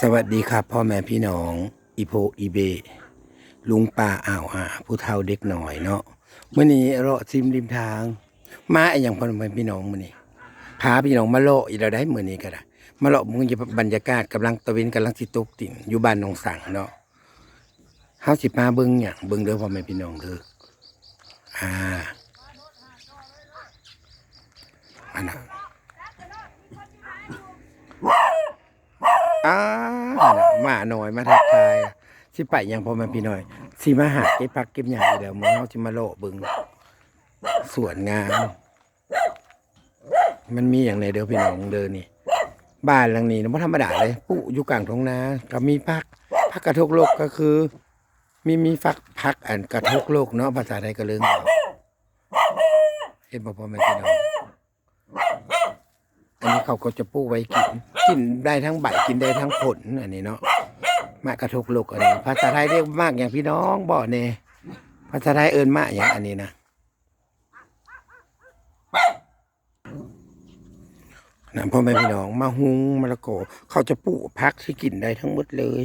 สวัสดีครับ พ่อแม่พี่น้อง อีโพอีเบ ลุงป้าอ่าวอาผู้เฒ่าเด็กหน่อยเนาะเมื่อนี้เราะซิมริมทาง มาอย่างพ่อแม่พี่น้องมื่อนี้พาพี่น้องมาเลาะอีเราได้มื่อนี้ก็ได้มาเลาะมึงจะบรรยากาศกำลังตะเวนกำลังสิตกติ่งอยู่บ้านนองสังเนาะเฮาสิมาเบิ่งหยังเบิ่งเด้อพ่อแม่พี่น้องเด้ออ่าอันน่ะ อ้าน่ะหมาหน่อยมาทักทายสิไปยังพ่อแม่พี่น้อยสิมาหาเก็บผักเก็บหญ้าเดี๋ยวมื้อเฮาสิมาโลเบิ่งสวนงามมันมีอย่างไรเด้อพี่น้องเด้อนี่ บ้านหลังนี้นะบ่ธรรมดาเลยปลูกอยู่กลางทุ่งนาก็มีผักผักกระทกโลกก็คือ มีมีฟักผักอันกระทกโลกเนาะภาษาไทยก็เรื่องเห็นบ่พ่อแม่พี่น้อง อันนี้เขาก็จะปลูกไว้กิน กินได้ทั้งใบกินได้ทั้งผลอันนี้เนาะมากระทกโลกอันนี้ ภาษาไทยเรียกมากอย่างพี่น้องบ่อเน่ภาษาไทยเอิ้นมากอย่างอันนี้นะนะพ่อแม่พี่น้องมาหุงมะละกอเขาจะปลูกพักที่กินได้ทั้งหมดเลย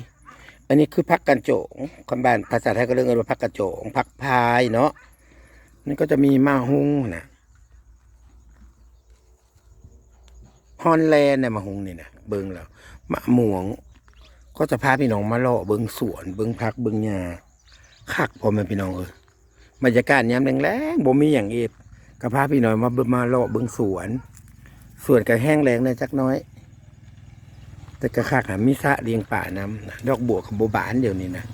อันนี้คือพักกันโจงคำบานภาษาไทยก็เรียกกันว่าพักกระโจงพักพายเนาะนี่ก็จะมีมาหุงนะ ฮอนแลนด์เนี่ยมาหงนี่นะเบิงแล้วมะม่วง ก็จะพาพี่น้องมาเลาะเบิงสวน เบิงพักเบิงหญ้าคักพอแม่พี่น้องเออบรรยากาศยามแรงๆบ่มีอย่างเอ็ดก็พาพี่น้องมาเบิ่งมาเลาะเบิงสวนสวนก็แห้งแล้งเลยจักน้อย แต่ก็คักอะมีสะเลียงป่าน้ำดอกบัวกับโบบานเดี๋ยวนี้นะ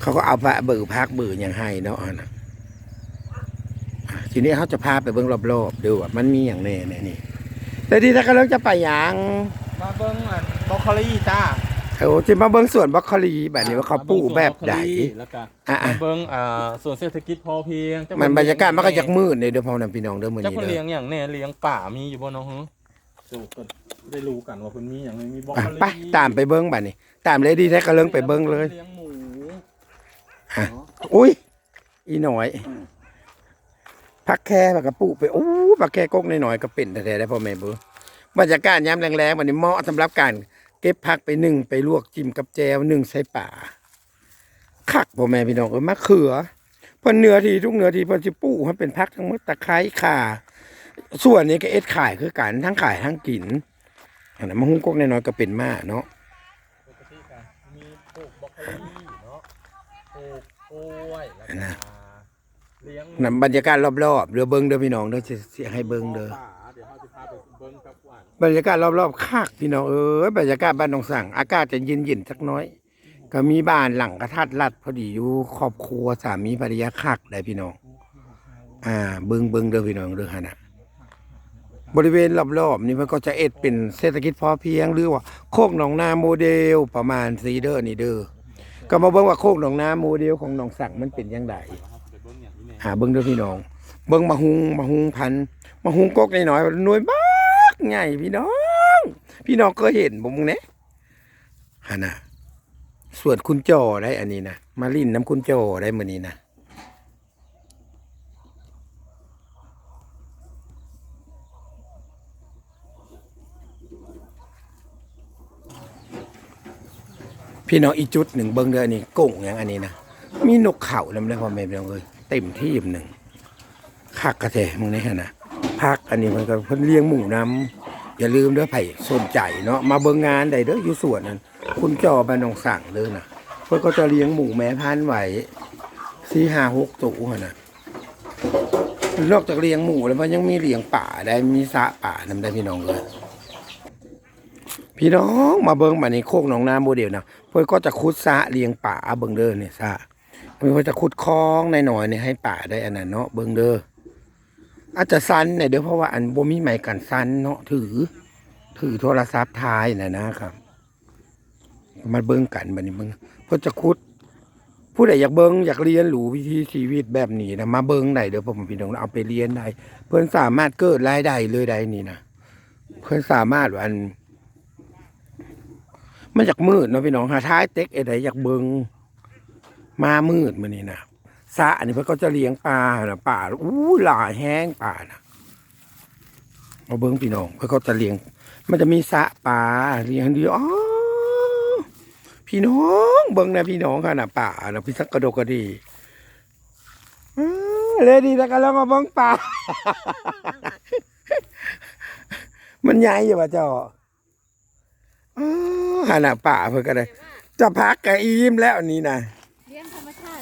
เขาก็เอาพระเบื่อพักเบื่ออย่างให้เนาะนะอะทีนี้เขาจะพาไปเบิ่งรอบๆดูว่ามันมีอย่างแน่เนี่ยนี่ แต่ที่ถ้าเขาเลิกจะไปหยังมาเบิ้งอันบรอกโคลีจ้าโอ้จะมาเบิ่งสวนบรอกโคลีแบบนี้ว่าเขาปลูกแบบใด แล้วก็อะมาเบิ้งอ่าส่วนเศรษฐกิจพอเพียงๆมันบรรยากาศมันก็จากมืดเลยเด้อพ่อแม่พี่น้องเด้อมื้อเจ้านี้คนเด้เลี้ยองอย่างแน่เลี้ยงป่ามีอยู่บ่เน้องฮึดูกันได้รู้กันว่าเพิ่นมีอย่างไรมีบรอกอะโคลีไปตามไปเบิ่งบัดนี้ ตามเลยดีแท้ก็เลิงไปเบิ่งเลย เลี้ยงหมูอะอุ้ยอีหน่อยพักแค่ปากกระปุไปโอ้พักแค่กกน้อยๆก็เป็นแท้ๆได้พ่อแม่เบิ่ง บรรยากาศยามแรงๆวันนี้เหมาะสำหรับการเก็บผักไปหนึ่งไปลวกจิ้มกับแจวหนึ่งใส่ป่าคักพ่อแม่พี่น้องเอ้ยมะเขือพิ่นเนื้อทีทุกเนื้อทีพิ่นสิปลูกให้เป็นผักทั้งหมดตะไคร้ข่า ส่วนนี้ก็เอ็ดขายคือกันทั้งขายทั้งกินอันนั้นมะฮุ้งกกน้อยๆก็เป็นมาเนาะปกติกันมีปลูกบอกโคลีเนาะปลูกกล้วยแล้วก็เลี้ยงนำบรรยากาศรอบๆเรือเบิงเด้อพี่น้องเด้อจะเสียให้เบิงเด้อ บรรยากาศรอบๆคักพี่น้องเอ้ยบรรยากาศบ้านหนองสั่งอากาศจะเย็นๆสักน้อย ก็มีบ้านหลังกระทัดรัดพอดีอยู่ครอบครัวสามีภรรยาคักได้พี่น้อง อ่าเบิงเบิงเด้อพี่น้องเด้อฮะนะบริเวณรอบๆนี่มันก็จะเอ็ดเป็นเศรษฐกิจพอเพียงหรือว่าโคกหนองนาโมเดลประมาณสีเด้อนี่เด้อก็มาเบิ่งว่าโคกหนองนาโมเดลของหนองสั่งมันเป็นยังไงเราเบิ้งอย่างเบิงเด้อพี่น้อง เบิ้งมาหุงมาหุงพันมาหุงกกน้อยๆหน่วยบัก ใหญ่พี่น้อง พี่น้องก็เห็นบ่มึงเนี่ยฮะนะส่วนคุณจอได้อันนี้นะมาลินน้ำคุณจอได้มื้อนี้นะพี่น้องอีจุดหนึ่งเบิ้งเด้อนนี้กุ้งอย่างอันนี้นะมีนกเข่านำได้พ่อแม่พี่น้องเอ้ยเต็มที่หนึ่งคักกระแทมึงนี่ฮะนะ พักอันนี้มันก็เพิ่นเลี้ยงหมูน้ำอย่าลืมเด้อไผ่สนใจเนาะมาเบิ่งงานได้เด้ออยู่สวนนั้นคุณจอบ้านหนองสั่งเด้อนะเพิ่นก็จะเลี้ยงหมูแม่พันธุ์ไว้สี่ห้าหกตัวหั่นะนอกจากเลี้ยงหมูแล้วมันยังมีเลี้ยงป่าได้มีสระป่านำได้พี่น้องเลยพี่น้องมาเบิ่งบัดนี้โคกหนองนาโมเดลนะเพิ่นก็จะขุดสะเลี้ยงป่าเบิ่งเด้อนี่ยสะเพิ่นก็จะขุดคลองหน่อยๆนี่ยให้ป่าได้อันนั้นเนาะเบิ่งเด้อ อาจจะสั้นหน่อยเด้อเพราะว่าอันบ่มีไม้กันสั้นเนาะถือ ถือโทรศัพท์ถ่ายนะนะครับ มาเบิ่งกันบัดนี้เบิ่งพจะขุด ผู้ใดอยากเบิ่งอยากเรียนรู้วิธีชีวิตแบบนี้นะมาเบิ่งได้เด้อผมพี่น้องเอาไปเรียนได้ เพิ่อนสามารถเกิดรายได้เลยได้นี่นะเพิ่อนสามารถอันมันอยากมืดเนาะพี่น้องหาท้ายเต็กไอ้ไหนอยากเบิงมามืดมานี่นะ สระอันนี้เพิ่นก็จะเลี้ยงปลานะป่าอู้หลายแห้งป่านะมาเบิ้งพี่น้องเพิ่นก็จะเลี้ยง มันจะมีสระปลาเลี้ยงดีอ๋อพี่น้องเบิ่งนะพี่น้องค่ะนะป่านะพี่สักกระโดกกระดีอ้าวเลยดีแล้วก็ลองมาเบิ่งป่ามันใหญ่อยู่ป่ะเจ้าอ๋อขนาดป่าเพิ่นก็ได้จะพักกะอิ่มแล้วนนี้นะ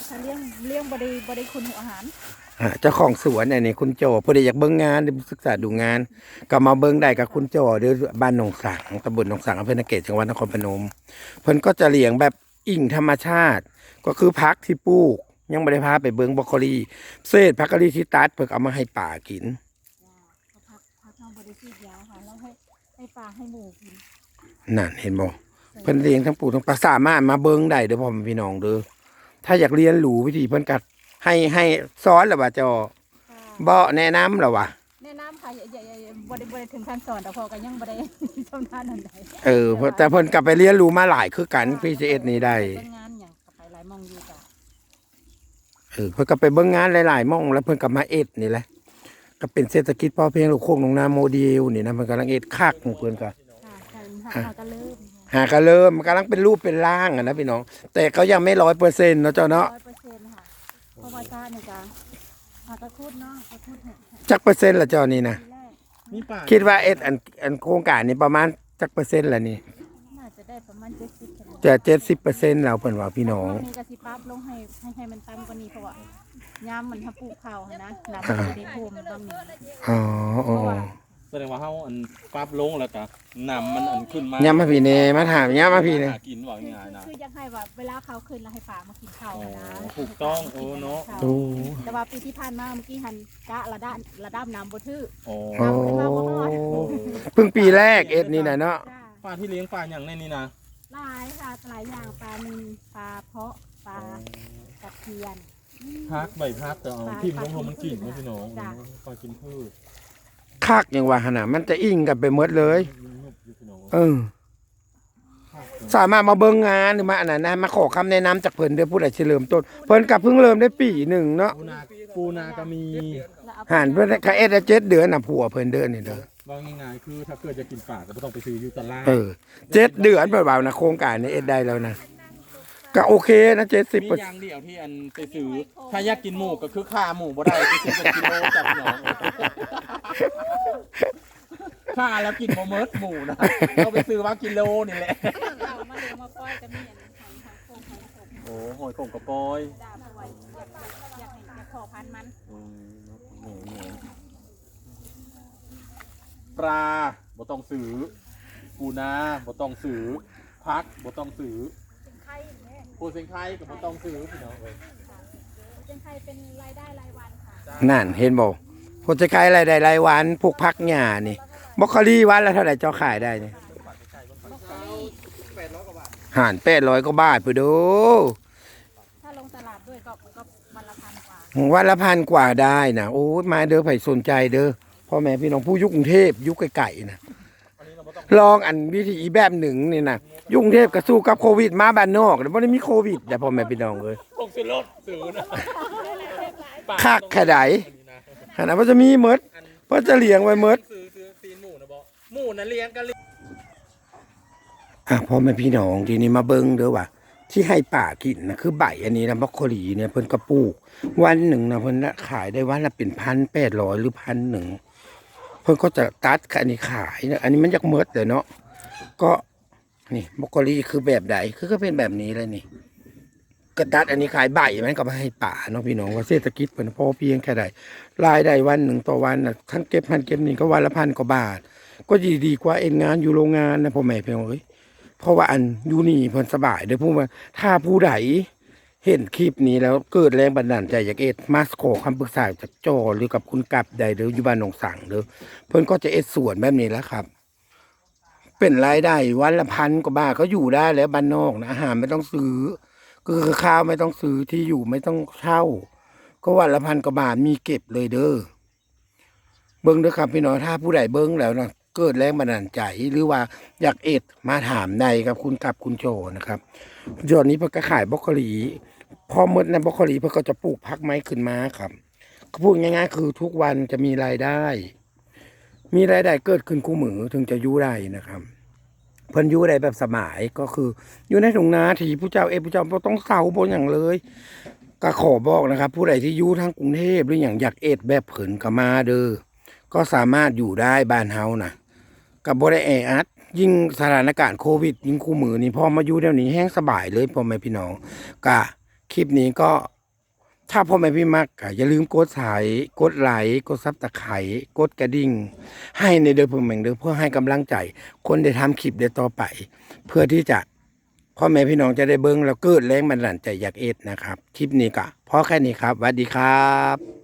เลี้ยงธรรมชาติค่ะเลี้ยงเลี้ยงบริบริคุณอาหารอ่าเจ้าของสวนเนี่ยนี่คุณโจพอดีอยากเบิ่งงานศึกษาดูงาน ก็มาเบิ่งได้กับคุณโจเด้อบ้านหนองสังตำบลหนองสังอำเภอนาเกตจังหวัดนครพนม เพิ่นก็จะเลี้ยงแบบอิ่งธรรมชาติ ก็คือพักที่ปลูก ยังไม่ได้พาไปเบิ่งบรอกโคลีเศษพักโคลีที่ตัดเพิ่นเอามาให้ป่ากินเขาพักพักน้องบริสุทธิ์ยาวค่ะแล้วให้ให้ปลาให้หมูกินนั่นเห็นบ่เพิ่นเลี้ยงทั้งปลูกทั้งปลาสามารถมาเบิ่งได้เด้อพ่อแม่พี่น้องเด้อ ถ้าอยากเรียนรู้วิธีเพิ่นก็ให้ให้สอนแล้วว่าเจ้าค่ะบ่แนะนำแล้วว่าแนะนำค่ะอย่าอย่าอย่าบริบริถึงขั้นสอนแต่พอก็ยังบริชำนาญอันใดเออเพราะแต่เพิ่นก็ไปเรียนรู้มาหลายคือกันพี่สิเอ็ดนี้ได้เป็นงานอย่างกับไปหลายหมองอยู่จ้ะเออเพิ่นก็ไปเบิ่งงานหลายๆหม่องแล้วเพิ่นก็มาเอ็ดนี่แหละก็เป็นเศรษฐกิจพอเพียงลูกโคกหนองนาโมเดลนี่นะมันกำลังเอ็ดคักของเพิ่นก็ค่ะกันหาหาก็เริ่ม หาก็เริ่มมันกำลังเป็นรูปเป็นร่างอะนะพี่น้อง แต่ก็ยังไม่ร้อยเปอร์เซ็นต์เนาะเจ้าเนาะร้อยเปอร์เซ็นต์ค่ะเพราะว่าชาตินี่จ้ะหากระคุดเนาะกระคุดเนี่ยจักเปอร์เซ็นต์ละเจ้านี่นะทีแรกมีป่าคิดว่าเอ็ดอันอันโครงการนี้ประมาณจักเปอร์เซ็นต์ละนี่น่าจะได้ประมาณเจ็ดสิบคะแนนจะเจ็ดสิบเปอร์เซ็นต์แล้วเพิ่นว่าพี่น้องรบนี้ก็สิปรับลงให้ให้ให้มันต่ำกว่านี้เพราะว่ายามมันถ้าปลูกข้าวหั้นนะน้ำมันจะได้ท่วมบางนี้อ๋ออ๋อ แสดงว่าเฮาอันปรับลงแล้วก็น้ำมันอันขึ้นมาย้ำมาพี่เนมาถามย้ำมาพี่เนหากินว่าคือง่ายๆนะ คืออยากให้ว่าเวลาเขาขึ้นแล้วให้ป่ามากินข้าวหั้นนะอ๋อถูกต้องโอ้เนอะโอ้แต่ว่าปีที่ผ่านมาเมื่อกี้หันกะระดับระดับน้ำบ่ทื่อโอ้โอ้เพิ่งปีแรกเอ็ดนี่นะเนาะจ้าปลาที่เลี้ยงปลาอย่างในนี้นะหลายค่ะหลายอย่างปลานิลปลาเพาะปลาตะเพียน พักใบพักแต่เอาปลาทิ่มลงลงมันกินปลานะพี่น้องจ้ะ ปลากินพืช คักอย่างว่าขนาดมันจะอิงกันไปหมดเลยมันนุบอยู่พี่น้องเออพักสามารถมาเบิ่งงานหรือมาอันนั้นนะมาขอคำแนะนำจากเพิ่นเด้อผู้ใดสิเริ่มต้นเพิ่นกับเพิ่งเริ่มได้ปีหนึ่งเนาะปูนาปูนาก็มีแล้วเอาห่านเพิ่นก็เอ็ดได้เจ็ดเดือนน่ะผัวเพิ่นเดือนนี่เด้อว่าง่ายๆคือถ้าเกิดจะกินปลาก็ไม่ต้องไปซื้ออยู่ตลาดเออเจ็ดเดือนเพิ่นว่านะโครงการนี้เอ็ดได้แล้วนะ ก็โอเคนะเจ็ดสิบมีเปอร์อย่างเดียวที่อันไปซื้อถ้าอยากกินหมูก็คือค่าหมูบ่ได้ไปซื้อเป็นกิโลจับพี่น้องค่าแล้วกินบ่เมิดหมูนะเราไปซื้อว่ากิโลนี่แหละเอามาเลี้ยงมาปล่อยก็มีอันนี้ทางทางโค้งทางโค้งโอ้หอยโข่งกระปอยจ้าเพราะว่าอยากอยากให้อยากขอพันธุ์มันอืมนี่นี่ปลาบ่ต้องซื้อปูนาบ่ต้องซื้อพักบ่ต้องซื้อเป็นไข่เนี่ย ปูเซงไข่ก็บ่ต้องซื้อพี่น้องเอ้ยเป็นไข่เป็นรายได้รายวันค่ะนั่นเห็นบ่ผลจะขายรายได้รายวันพวกพักหญ้านี่บรอกโคลีวันละเท่าไหร่เจ้าขายได้นี่บรอกโคลี่ห่าน800กว่าบาทพุ่นเด้อถ้าลงตลาดด้วยก็ก็วันละพันกว่าวันละพันกว่าได้นะโอ้ยมาเด้อไผสนใจเด้อพ่อแม่พี่น้องผู้อยุกรุงเทพอยุคไก่ๆนะ ลองอันวิธีอีแบบหนึ่งนี่นะอยุกรุงเทพก็สู้กับโควิดมาบ้านนอกแต่บ่ได้มีโควิดแต่พ่อแม่พี่น้องเอ้ยผงซื้อรถซื้อนะคักแค่ใดขนาดว่าจะมีหมดเพราะจะเลี้ยงไว้หมดซื้อซื้อตีนหมูนะบ่หมูนะเลี้ยงกันเลี้ยงอะพ่อแม่พี่น้องทีนี้มาเบิ่งเด้อว่าที่ให้ป่ากินนะคือใบอันนี้นะบรอกโคลีเนี่ยเพิ่นก็ปลูกวันหนึ่งนะเพิ่นน่ะขายได้วันละเป็นพันแปดร้อยหรือพันหนึ่ง เพิ่นก็จะตัดอันนี้ขายนะอันนี้มันยักเมิดเลยเนาะก็นี่บรอกโคลีคือแบบใดคือก็เป็นแบบนี้เลยนี่ก็ตัดอันนี้ขายใบมันก็มาให้ป่าเนาะพี่น้องว่าเศรษฐกิจเพิ่นพอเพียงแค่ใดรายได้วันหนึ่งต่อวันน่ะทั้งเก็บพันเก็บนี่ก็วันละพันกว่าบาท ก็ดีดีกว่าเอ็นงานอยู่โรงงานนะพ่อแม่พี่น้องเอ้ยเพราะว่าอันอยู่นี่เพิ่นสบายเด้อพูดว่าถ้าผู้ใด เห็นคลิปนี้แล้วเกิดแรงบันดาลใจอยากเอ็ดมาสขอคำปรึกษาจากโจหรือกับคุณกับใดเด้ออยู่บ้านหนองสังเด้อเพิ่อนก็จะเอ็ดสวนแบบนี้แล้วครับ เป็นรายได้วันละพันกว่าบาทก็อยู่ได้แล้วบ้านนอกนะอาหารไม่ต้องซื้อก็คือข้าวไม่ต้องซื้อที่อยู่ไม่ต้องเช่า ก็วันละพันกว่าบาทมีเก็บเลยเด้อเบิ้งเด้อครับพี่น้องถ้าผู้ใดเบิ้งแล้วนะเกิดแรงบันดาลใจหรือว่าอยากเอ็ดมาถามใดกับคุณกับคุณโจนะครับจอนนี้เพิ่นก็ขายบรอกโคลี พอหมดในบรอกโคลีเพิ่นก็จะปลูกพักไม้ขึ้นมาครับก็พูดง่าย ๆ คือทุกวันจะมีรายได้ มีรายได้เกิดขึ้นคู่มือถึงจะยู่ได้นะครับ เพิ่นยู่ได้แบบสมัยก็คืออยู่ในถุงนาที่ผู้เจ้าเอผู้เจ้าต้องเศร้าบ่อย่างเลยก็ขอบอกนะครับ ผู้ใดที่อยู่ทางกรุงเทพหรืออย่างอยากเอ็ดแบบเผินก็มาเด้อก็สามารถอยู่ได้บ้านเฮานะกับบ่ได้แออัดยิ่งสถานการณ์โควิด ยิ่งคู่มือนี่พอมาอยู่เดี๋ยวนี้แห้งสบายเลยพ่อแม่พี่น้องก็ คลิปนี้ก็ถ้าพ่อแม่พี่มักอย่าลืมกดสายกดไลค์กดซับตะไคร้กดกระดิ่ง ให้ในเดือเพื่อแม่งเดือเพื่อให้กำลังใจ คนได้ทำคลิปได้ต่อไป เพื่อที่จะพ่อแม่พี่น้องจะได้เบิ้งแล้วเกิดแรงบันดาลใจอยากเอ็ดนะครับ คลิปนี้ก็พอแค่นี้ครับสวัสดีครับ